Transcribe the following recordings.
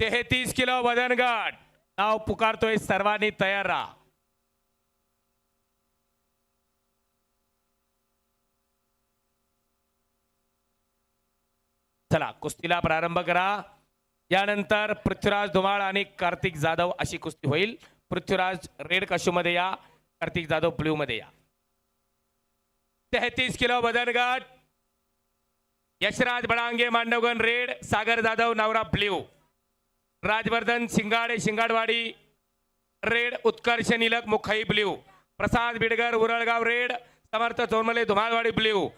तेहतीस किलो वजन गट. नाव पुकारतोय सर्वांनी तयार राहा. चला कुस्तीला प्रारंभ करा. यानंतर पृथ्वीराज धुमाळ आणि कार्तिक जाधव अशी कुस्ती होईल. पृथ्वीराज रेड कशू मध्ये या कार्तिक जाधव ब्ल्यू मध्ये या. तेहतीस किलो वजन गट. यशराज बडांगे मांडवगण रेड सागर जाधव नवरा blue Rajvardhan Shingade Shingadwadi red Utkarsh Nilak Mukhai blue. Prasad Bidgar Uralgaon red. Samarth Chormale Dhumalwadi blue.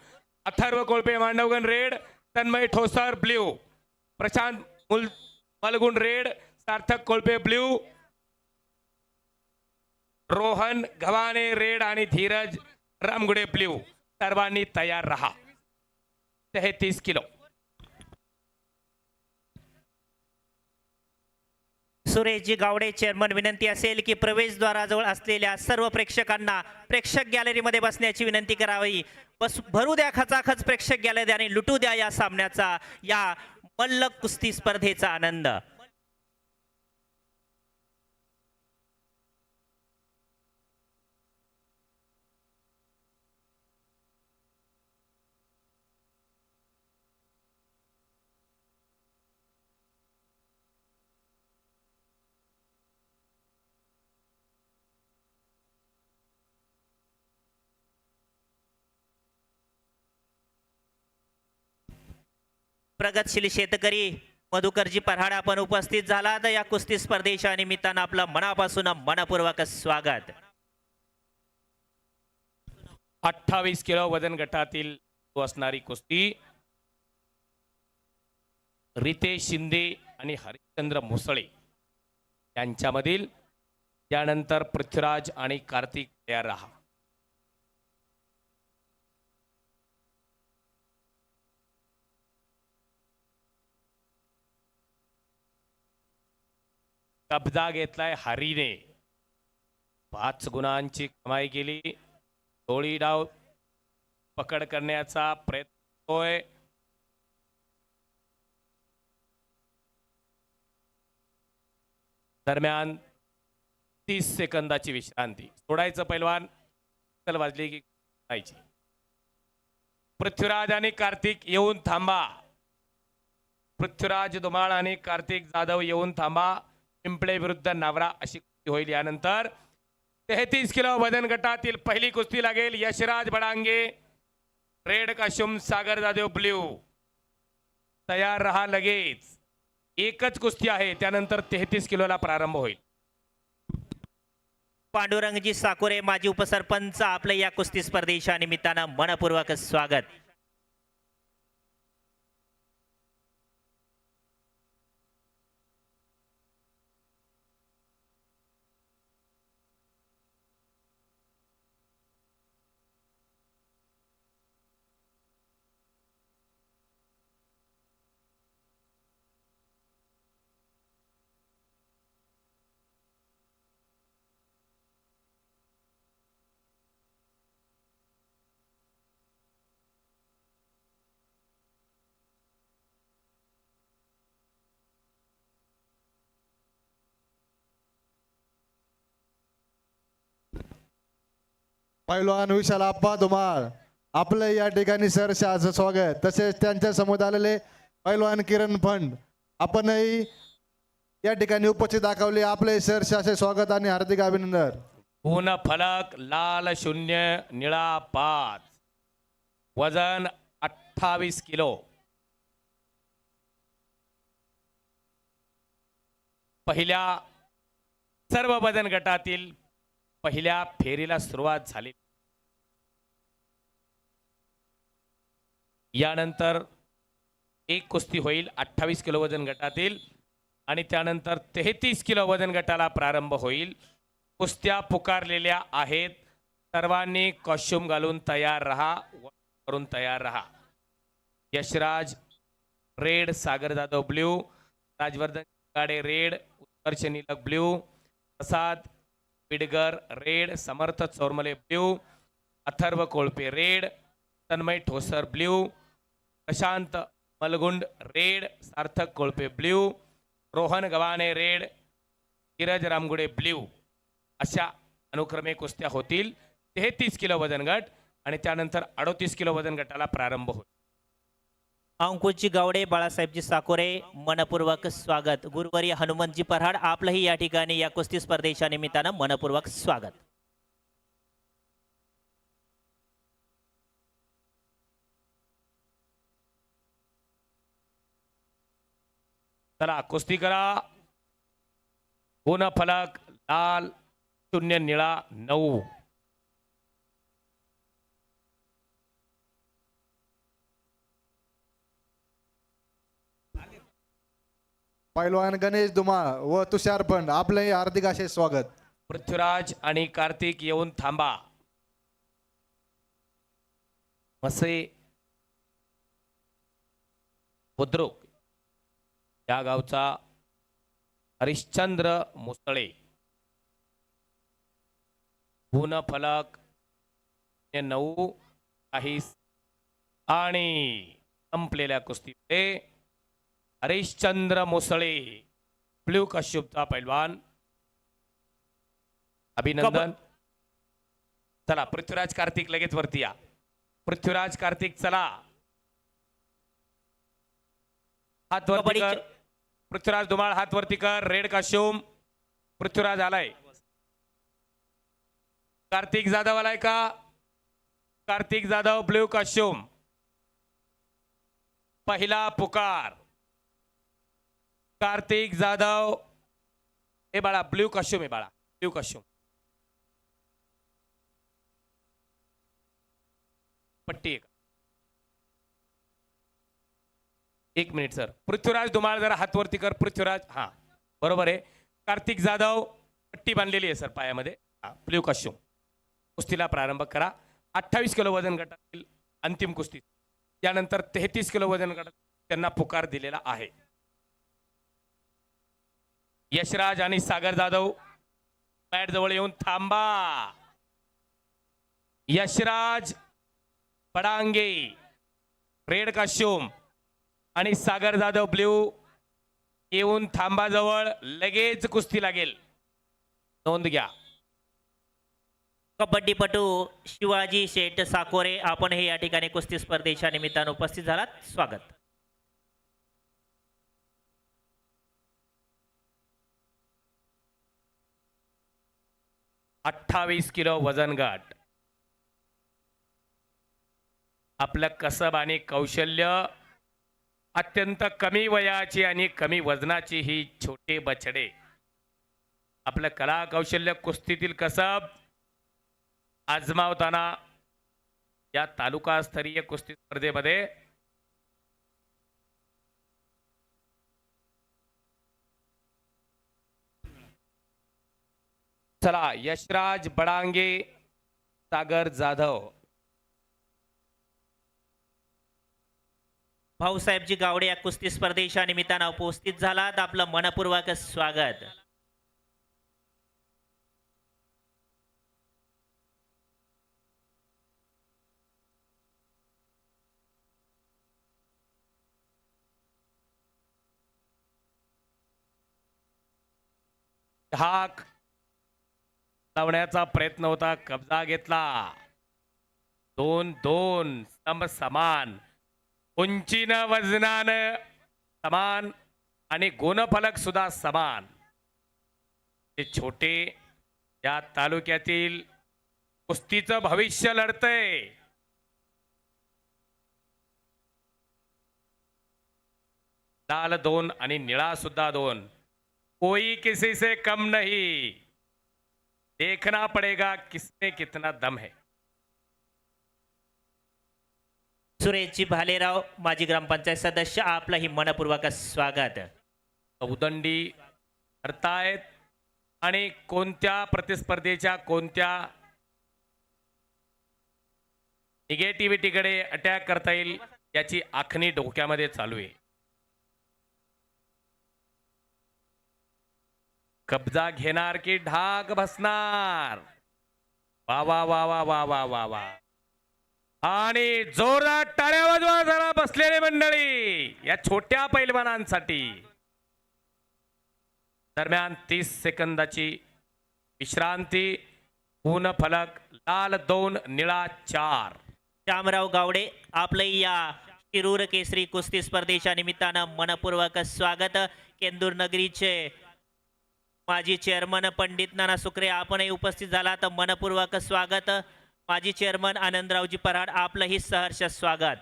Atharva Kolpe Mandavgan red. Tanmay Thosar blue. Prashant मुल Malgun red. Sarthak Kolpe blue. Rohan Ghawane red आणि Dhiraj Ramgude blue. सर्वांनी तयार रहा. तेहतीस kilo. सुरेशजी Gawade chairman विनंती असेल की प्रवेशद्वाराजवळ असलेल्या सर्व प्रेक्षकांना प्रेक्षक गॅलरीमध्ये बसण्याची विनंती करावी. बस भरू द्या खचाखच प्रेक्षक गॅलरी आणि लुटू द्या या सामन्याचा या मल्ल कुस्ती स्पर्धेचा आनंद. प्रगतशील शेतकरी मधुकरजी पराड आपण उपस्थित झाला. तर या कुस्ती स्पर्धेच्या निमित्तानं आपलं मनापासून मनपूर्वक स्वागत. अठ्ठावीस किलो वजन गटातील असणारी कुस्ती रितेश शिंदे आणि हरिश्चंद्र मुसळे यांच्यामधील त्यानंतर पृथ्वीराज आणि कार्तिक तयार राहा. कब्जा घेतलाय हरीने. पाच गुणांची कमाई केली. टोळी डाव पकड करण्याचा प्रयत्न होय दरम्यान तीस सेकंदाची विश्रांती. सोडायचं पैलवान चल वाजली की पृथ्वीराज आणि कार्तिक येऊन थांबा. पृथ्वीराज धुमाळ आणि कार्तिक जाधव येऊन थांबा. पिंपळे विरुद्ध नावरा अशी कुस्ती होईल. यानंतर तेहतीस किलो वजन गटातील पहिली कुस्ती लागेल. यशराज बडांगे रेड काशुम सागर जाधव ब्ल्यू. तयार रहा लगेच. एकच कुस्ती आहे. त्यानंतर तेहतीस किलोला प्रारंभ होईल. पांडुरंगजी साकोरे माजी उपसरपंच आपलं या कुस्ती स्पर्धेच्या निमित्तानं मनपूर्वक स्वागत. पैलवान विशाल आप्पा धुमाळ. आपलं या ठिकाणी सर शाहचं स्वागत. तसेच त्यांच्यासमोर आलेले पैलवान किरण फंड. आपणही या ठिकाणी उपस्थित दाखवले. आपले सर शाचे स्वागत आणि हार्दिक अभिनंदन. ऊन फलक लाल शून्य निळा पाच. वजन अठ्ठावीस किलो. पहिल्या सर्व वजन गटातील पहिल्या फेरीला सुरुवात झाली. यानंतर एक कुस्ती होईल अठ्ठावीस किलो वजन गटातील आणि त्यानंतर तेहतीस किलो वजन गटाला प्रारंभ होईल. कुस्त्या पुकारलेल्या आहेत. सर्वांनी कॉस्च्युम घालून तयार रहा व करून तयार रहा. Yashraj red Sagar Jadhav blue Rajvardhan Gade red Utkarsh Nilak blue Prasad Pidgar red Samarth Chaurmale blue Atharva Kolpe red Tanmay Thosar blue Prashant Malgund red Sarthak Kolpe blue Rohan Gavhane red Kiraj Ramgude blue अशा अनुक्रमे कुस्त्या होतील. तेहतीस kilo वजन गट आणि त्यानंतर अडोतीस किलो वजन गटाला प्रारंभ होईल. अंकुशजी गावडे बाळासाहेबजी साकोरे मनपूर्वक स्वागत. गुरुवारी हनुमंतजी पराड आपलंही या ठिकाणी या कुस्ती स्पर्धेच्या निमित्तानं मनपूर्वक स्वागत. चला कुस्ती करा. गुण फलक लाल शून्य निळा नऊ. पैलवान गणेश धुमाळ व तुषार फंड आपलंही हार्दिक असे स्वागत. पृथ्वीराज आणि कार्तिक येऊन थांबा. मसे बुद्रुक. या गावचा हरिश्चंद्र मुसळे. गुण फलक नऊ काही आणि संपलेल्या कुस्तीमध्ये हरिश्चंद्र मुसळे ब्ल्यू कश्यपचा पैलवान. अभिनंदन. चला पृथ्वीराज कार्तिक लगेच वरती या. पृथ्वीराज कार्तिक चला. हात कर. पृथ्वीराज धुमाळ हात वरती कर रेड काश्युम. पृथ्वीराज आलाय. कार्तिक जाधव आलाय का? कार्तिक जाधव ब्ल्यू काश्यूम. पहिला पुकार. कार्तिक जाधव. हे बाळा ब्ल्यू काश्यूम हे बाळा ब्ल्यू काश्यूम. पट्टी एक. एक मिनिट सर. पृथ्वीराज धुमाळ जरा हातवरती कर. पृथ्वीराज हा. बरोबर आहे. कार्तिक जाधव पट्टी बांधलेली आहे सर पायामध्ये. हा ब्ल्यू काश्यूम कुस्तीला प्रारंभ करा. अठ्ठावीस किलो वजन गटातील अंतिम कुस्ती. त्यानंतर तेहतीस किलो वजन गटात त्यांना पुकार दिलेला आहे. यशराज आणि सागर जाधव मॅट जवळ येऊन थांबा. यशराज पडांगे. रेड काश्यूम आणि सागर जाधव ब्ल्यू येऊन थांबा जवळ लगेच कुस्ती लागेल. नोंद घ्या. कबड्डीपटू शिवाजी शेठ साकोरे आपण हे या ठिकाणी कुस्ती स्पर्धेच्या निमित्तानं उपस्थित झालात. स्वागत. अठ्ठावीस किलो वजन गट आपलं कसब आणि कौशल्य अत्यंत कमी वयाची आणि कमी वजनाची ही छोटे बछडे. आपलं कला कौशल्य कुस्तीतील कसब आजमावताना या तालुकास्तरीय कुस्ती स्पर्धेमध्ये चला यशराज बडांगे सागर जाधव. भाऊसाहेबजी गावडे या कुस्ती स्पर्धेच्या निमित्तानं उपस्थित झालात. आपलं मनपूर्वक स्वागत. धाक लावण्याचा प्रयत्न होता. कब्जा घेतला. दोन दोन सम समान. उंचीनं वजनानं समान आणि गुणफलक सुद्धा समान. ते छोटे या तालुक्यातील कुस्तीचं भविष्य लढतंय. लाल दोन आणि निळा सुद्धा दोन. कोई किसी से कम नहीं. देखना पड़ेगा किसने कितना दम है. सुरेशजी भालेराव माजी ग्रामपंचायत सदस्य आपलंही मनपूर्वक स्वागत. उदंडी करतायत आणि कोणत्या प्रतिस्पर्धेच्या कोणत्या निगेटिव्हिटीकडे अटॅक करता येईल याची आखणी डोक्यामध्ये चालू आहे. कब्जा घेणार की ढाक बसणार? वा वा वा वा वा वा वा वा. आणि जोरदार टाळ्या वाजवा जरा बसलेले मंडळी या छोट्या पैलवानांसाठी. दरम्यान तीस सेकंदाची विश्रांती ऊन फलक लाल दोन निळा चार. श्यामराव गावडे आपलं या शिरूर केसरी कुस्ती स्पर्धेच्या निमित्तानं मनपूर्वक स्वागत. केंदूर नगरीचे माजी चेअरमन पंडित नाना सुक्रे आपणही उपस्थित झाला तर मनपूर्वक स्वागत. माजी चेअरमन आनंदरावजी पराड आपलंही सहर्ष स्वागत.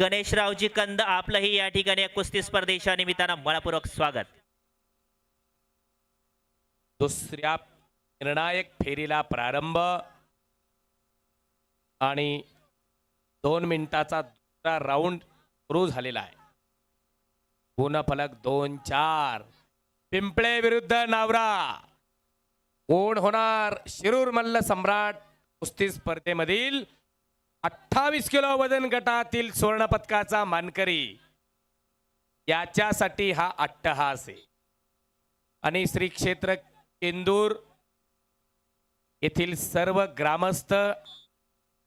गणेशरावजी कंद आपलंही या ठिकाणी कुस्ती स्पर्धेच्या निमित्तानं मनपूर्वक स्वागत. दुसऱ्या निर्णायक फेरीला प्रारंभ आणि दोन मिनिटाचा दुसरा राऊंड सुरू झालेला आहे. गुणफलक दोन चार. पिंपळे विरुद्ध नावरा. कोण होणार शिरूर मल्ल सम्राट. कुस्ती स्पर्धेमधील अठ्ठावीस किलो वजन गटातील सुवर्ण पदकाचा मानकरी. याच्यासाठी हा अट्टहास आहे. आणि श्री क्षेत्र केंदूर येथील सर्व ग्रामस्थ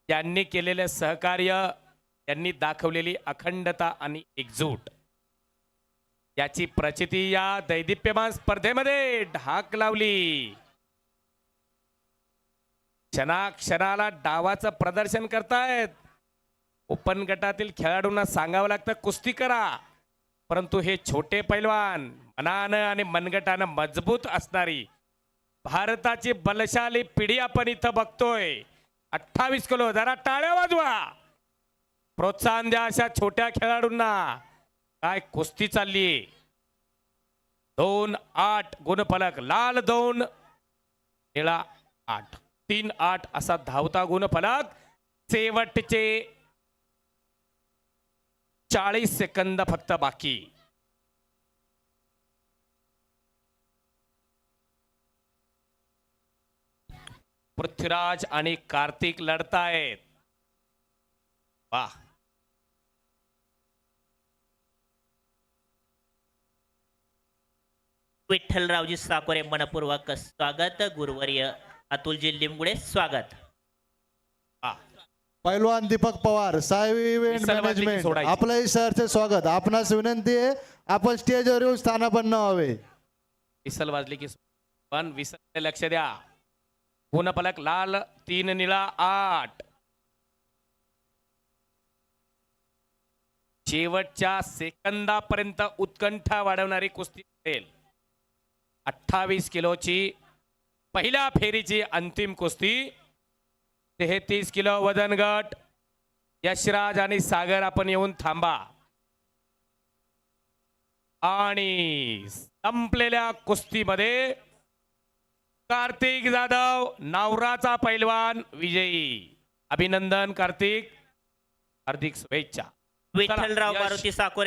यांनी केलेले सहकार्य यांनी दाखवलेली अखंडता आणि एकजूट. याची प्रचिती या दैदिप्यमान स्पर्धेमध्ये ढाक लावली. क्षणाक्षणाला डावाचं प्रदर्शन करतायत. ओपन गटातील खेळाडूंना सांगावं लागतं कुस्ती करा. परंतु हे छोटे पैलवान मनानं आणि मनगटानं मजबूत असणारी भारताची बलशाली पिढी आपण इथं बघतोय. अठ्ठावीस किलो जरा टाळ्या वाजवा. प्रोत्साहन द्या अशा छोट्या खेळाडूंना. काय कुस्ती चालली. दोन आठ गुणफलक लाल दोन निळा आठ. तीन आठ असा धावता गुणफलक. शेवटचे चाळीस सेकंद फक्त बाकी. पृथ्वीराज आणि कार्तिक लढतायत. वा. विठ्ठलरावजी साकोरे मनपूर्वक स्वागत गुरुवर्य. अतुलजी लिंबुडे स्वागत. वा पैलवान दीपक पवार साई इव्हेंट मॅनेजमेंट सोडायची? आपलंही सरचे स्वागत. आपणास विनंती आहे आपण स्टेजवर येऊन स्थानापन्न व्हावे. विसल वाजली की पण विसल लक्ष द्या. गुणफलक लाल तीन निळा आठ. शेवटच्या सेकंदापर्यंत उत्कंठा वाढवणारी कुस्ती असेल अठ्ठावीस किलोची पहिल्या फेरीची अंतिम कुस्ती तेहतीस किलो वजन गट यशराज आणि सागर आपण येऊन थांबा आणि संपलेल्या कुस्तीमध्ये कार्तिक जाधव नावराचा पैलवान विजयी अभिनंदन कार्तिक हार्दिक शुभेच्छा विठ्ठलराव. मारुती साकोरे